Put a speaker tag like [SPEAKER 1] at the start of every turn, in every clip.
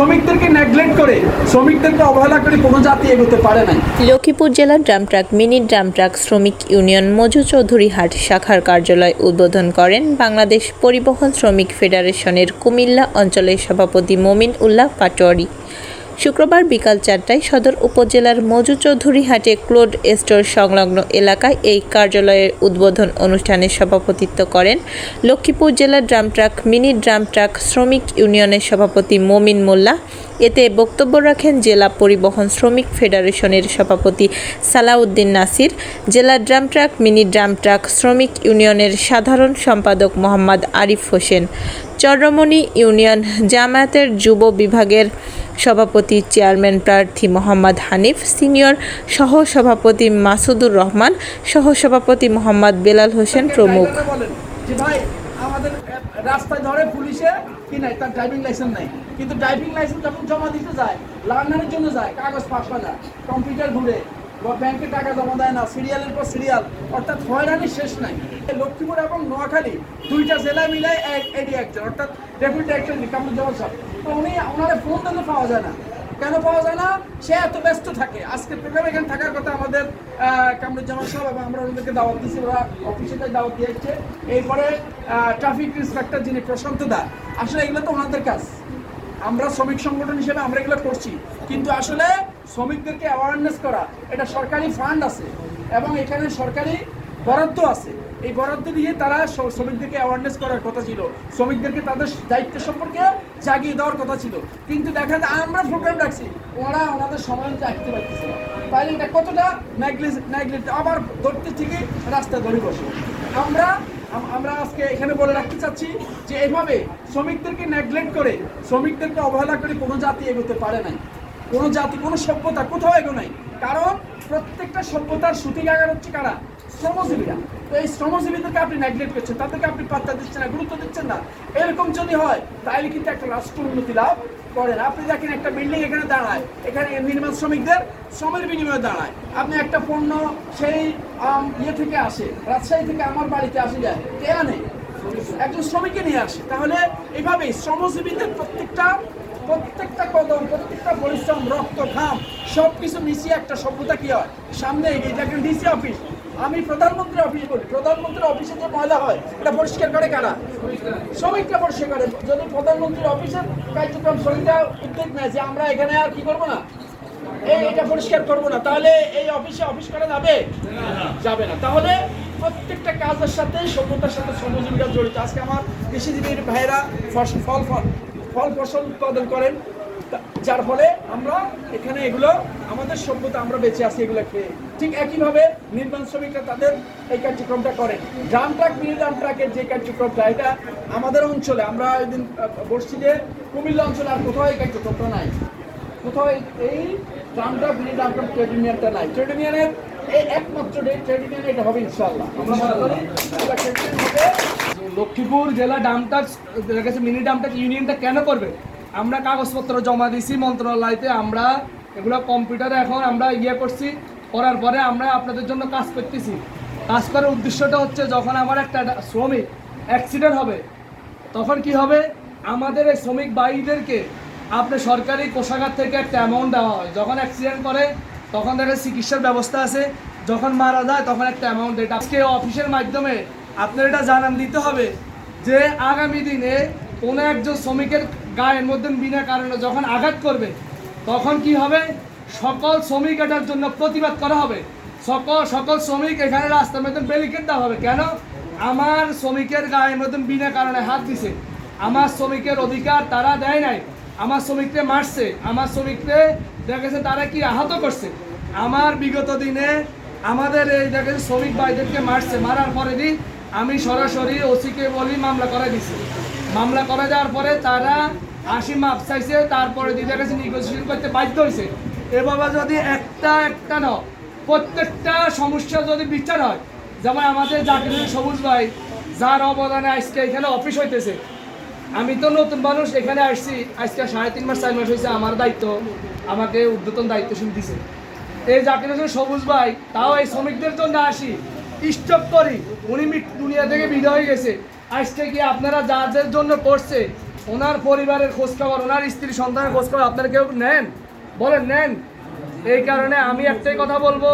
[SPEAKER 1] শ্রমিকদেরকে neglect করে, শ্রমিকদেরকে অবহেলা করে কোনো জাতি এগোতে পারে না
[SPEAKER 2] লক্ষ্মীপুর জেলার drum truck, mini drum truck শ্রমিক ইউনিয়ন মজু চৌধুরী হাট শাখার কার্যালয় উদ্বোধন করেন বাংলাদেশ পরিবহন শ্রমিক ফেডারেশনের কুমিল্লা অঞ্চলের সভাপতি মমিন উল্লাহ পাটোয়ারি। শুক্রবার বিকাল চারটায় সদর উপজেলার মজু চৌধুরী হাটে ক্লোড স্টোর সংলগ্ন এলাকায় এই কার্যালয়ের উদ্বোধন অনুষ্ঠানে সভাপতিত্ব করেন লক্ষ্মীপুর জেলার drum truck, mini drum truck শ্রমিক ইউনিয়নের সভাপতি মমিন মোল্লা। এতে বক্তব্য রাখেন জেলা পরিবহন শ্রমিক ফেডারেশনের সভাপতি সালাউদ্দিন নাসির, জেলা drum truck, mini drum truck শ্রমিক ইউনিয়নের সাধারণ সম্পাদক মোহাম্মদ আরিফ হোসেন চন্দ্রমণি ইউনিয়ন জামায়াতের যুব বিভাগের সভাপতি চেয়ারম্যান প্রার্থী মোহাম্মদ হানিফ সিনিয়র সহ সভাপতি মাসুদুর রহমান সহ সভাপতি মোহাম্মদ বেলাল হোসেন প্রমুখ।
[SPEAKER 1] আমাদের রাস্তায় ধরে পুলিশে কি নাই? তার ড্রাইভিং লাইসেন্স নাই। কিন্তু ড্রাইভিং লাইসেন্স যখন জমা দিতে যায় লার্নারের জন্য যায় কাগজ ফাঁস না। কম্পিউটার ঘুরে বা ব্যাংকে টাকা জমা দেয় না সিরিয়ালের পর সিরিয়াল অর্থাৎ হয়রানি শেষ নাই। লক্ষ্মীপুর এবং নোয়াখালী দুইটা জেলায় মিলে এক এডি একজন। অর্থাৎ ডেপুটি একজন কামরুজ্জামান সাহেব তো উনি ওনারা ফোন দিলে পাওয়া যায় না। কেন পাওয়া যায় না? সে এত ব্যস্ত থাকে। আজকে প্রোগ্রাম এখানে থাকার কথা আমাদের কামরুজ্জামান সাহেব এবং আমরা ওনাদেরকে দাওয়াত দিয়েছি। ওরা অফিসে দাওয়াত দিয়ে এসছে এরপরে ট্রাফিক ইন্সপেক্টর যিনি প্রশান্ত দা, আসলে এগুলো তো ওনাদের কাজ। আমরা শ্রমিক সংগঠন হিসেবে আমরা এগুলো করছি। কিন্তু আসলে শ্রমিকদেরকে অ্যাওয়ারনেস করা, এটা সরকারি ফান্ড আছে। এবং এখানে সরকারি বরাদ্দ আছে। এই বরাদ্দ দিয়ে তারা শ্রমিকদেরকে অ্যাওয়ারনেস করার কথা ছিল। শ্রমিকদেরকে তাদের দায়িত্ব সম্পর্কে জাগিয়ে দেওয়ার কথা ছিল। কিন্তু দেখা যায়, আমরা প্রোগ্রাম রাখছি, ওরা ওনাদের সময় রাখতে পারতেছে তাহলে এটা কতটা নেগলেক্ট আবার ধরতে থেকে রাস্তায় ধরে বসে। আমরা আমরা আজকে এখানে বলে রাখতে চাচ্ছি যে এভাবে শ্রমিকদেরকে নেগলেক্ট করে, শ্রমিকদেরকে অবহেলা করে কোনো জাতি এগোতে পারে নাই। কোনো জাতি, কোনো সভ্যতা কোথাও এগো নাই। কারণ প্রত্যেকটা সভ্যতার সূতিকাগার হচ্ছে কারা? শ্রমজীবীরা। তো এই শ্রমজীবীদেরকে আপনি নেগলেক্ট করছেন, তাদেরকে আপনি পাত্তা দিচ্ছেন না, গুরুত্ব দিচ্ছেন না। এরকম যদি হয়, তাহলে কিন্তু একটা রাষ্ট্র উন্নতি লাভ করেন আপনি দেখেন একটা বিল্ডিং এখানে দাঁড়ায়, এখানে নির্মাণ শ্রমিকদের শ্রমের বিনিময়ে দাঁড়ায়। আপনি একটা পণ্য সেই ইয়ে থেকে আসে, রাজশাহী থেকে আমার বাড়িতে আসে যায়, কে আনে? একজন শ্রমিককে নিয়ে আসে। তাহলে এভাবেই শ্রমজীবীদের প্রত্যেকটা প্রত্যেকটা কদম, প্রত্যেকটা পরিশ্রম, রক্ত, ঘাম সব কিছু মিশিয়ে একটা সভ্যতা কি হয়? সামনে এগিয়ে, দেখেন ডিসি অফিস আমি প্রধানমন্ত্রী অফিস করি প্রধানমন্ত্রীর অফিসে যে ময়লা হয়, এটা পরিষ্কার করে কারা? শ্রমিকরা পরিষ্কার করে। যদি প্রধানমন্ত্রীর অফিসের কার্যক্রম শ্রমিকরা উদ্যোগ নেয় যে আমরা এখানে আর কি করব না? এই এটা পরিষ্কার করব না। তাহলে এই অফিসে অফিস করা যাবে? যাবে না। তাহলে প্রত্যেকটা কাজের সাথে সভ্যতার সাথে শ্রমজীবীরা জড়িত। আজকে আমার কৃষিজীবীর ভাইয়েরা ফল ফল ফল ফসল উৎপাদন করেন। যার ফলে আমরা এখানে এগুলো, আমাদের সভ্যতা আমরা বেঁচে আছি এগুলো খেয়ে। ঠিক একইভাবে নির্মাণ শ্রমিকরা তাদের এই কার্যক্রমটা করেন। ড্রাম ট্রাক, মিনি ড্রাম ট্রাকের যে কার্যক্রমটা, এটা আমাদের অঞ্চলে, আমরা ওই দিন বসছি যে কুমিল্লা অঞ্চলে আর কোথাও এই কার্যক্রমটা নাই। কোথাও এই- এই ট্রামটা মিনি ট্রামটা ট্রেড ইউনিয়নটা নাই। ট্রেড ইউনিয়নের এই একমাত্র ট্রেড ইউনিয়ন এটা হবে ইনশাল্লাহ আমরা মনে করি
[SPEAKER 3] লক্ষ্মীপুর জেলা ডামটাক্স কাছে মিনি ডামটাক্স ইউনিয়নটা কেন করবে? আমরা কাগজপত্র জমা দিছি মন্ত্রণালয়তে, আমরা এগুলো কম্পিউটারে এখন আমরা ইয়ে করছি, করার পরে আমরা আপনাদের জন্য কাজ করতেছি। কাজ করার উদ্দেশ্যটা হচ্ছে যখন আমার একটা শ্রমিক অ্যাক্সিডেন্ট হবে, তখন কি হবে? আমাদের এই শ্রমিক ভাইদেরকে আপনি সরকারি কোষাগার থেকে একটা অ্যামাউন্ট দেওয়া হয়। যখন অ্যাক্সিডেন্ট করে, তখন দেখে চিকিৎসার ব্যবস্থা আছে, যখন মারা যায়, তখন একটা অ্যামাউন্ট এটা আজকে অফিসের মাধ্যমে আপনার এটা জানান, দিতে হবে যে আগামী দিনে কোনো একজন শ্রমিকের গায়ের মধ্যে বিনা কারণে যখন আঘাত করবে, তখন কি হবে? সকল শ্রমিক এটার জন্য প্রতিবাদ করা হবে। সকল সকল শ্রমিক এখানে রাস্তার মধ্যে ব্যারিকেড দেওয়া হবে। কেন? আমার শ্রমিকের গায়ের মধ্যে বিনা কারণে হাত দিছে। আমার শ্রমিকের অধিকার তারা দেয় নাই। আমার শ্রমিককে মারছে। আমার শ্রমিককে দেখা গেছে তারা কি আহত করছে? আমার বিগত দিনে আমাদের এই দেখা গেছে শ্রমিক ভাইদেরকে মারছে। মারার পরে দিন আমি সরাসরি ওসিকে বলি, মামলা করে দিছি। মামলা করে দেওয়ার পরে তারা আশি মাপ চাইছে, তারপরে দিদার কাছে নেগোসিয়েশন করতে বাধ্য হয়েছে এভাবে যদি একটা একটা ন, প্রত্যেকটা সমস্যা যদি বিচার হয়, যেমন আমাদের জাকির সবুজ ভাই, যার অবদানে আজকে এখানে অফিস হইতেছে। আমি তো নতুন মানুষ, এখানে আসছি, আজকে সাড়ে তিন মাস, চার মাস হয়েছে আমার দায়িত্ব, আমাকে উদ্যতন দায়িত্বশীল দিছে। এই জাকির সবুজ ভাই, তাও এই শ্রমিকদের জন্য আসি স্টপ করি। উনি দুনিয়া থেকে বিদায় হয়ে গেছে। আজকে কি আপনারা যাদের জন্য করছে, ওনার পরিবারের খোঁজ খবর ওনার স্ত্রী সন্তানের খোঁজ খবর আপনারা কেউ নেন? বলেন, নেন। এই কারণে আমি একটাই কথা বলব,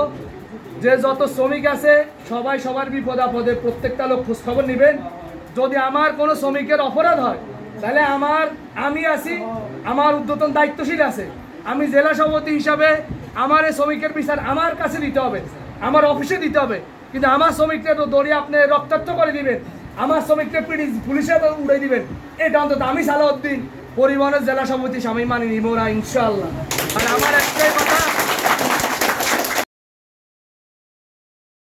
[SPEAKER 3] যে যত শ্রমিক আছে, সবাই সবার বিপদ আপদে প্রত্যেকটা লোক খোঁজ খবর নেবেন। যদি আমার কোনো শ্রমিকের অপরাধ হয়, তাহলে আমার, আমি আছি, আমার উদ্যতন দায়িত্বশীল আছে। আমি জেলা সভাপতি হিসাবে আমার এই শ্রমিকের বিচার আমার কাছে দিতে হবে, আমার অফিসে দিতে হবে। কিন্তু আমার শ্রমিককে তো দড়িয়ে আপনি রক্তাক্ত করে দিবেন। আমার শ্রমিককে পিড়ি পুলিশে উড়ে দিবেন। এটা অন্তত আমি সালাউদ্দিন, পরিবহনের জেলা সভাপতি স্বামী মানি নিবো না ইনশাল্লাহ আর আমার একটাই কথা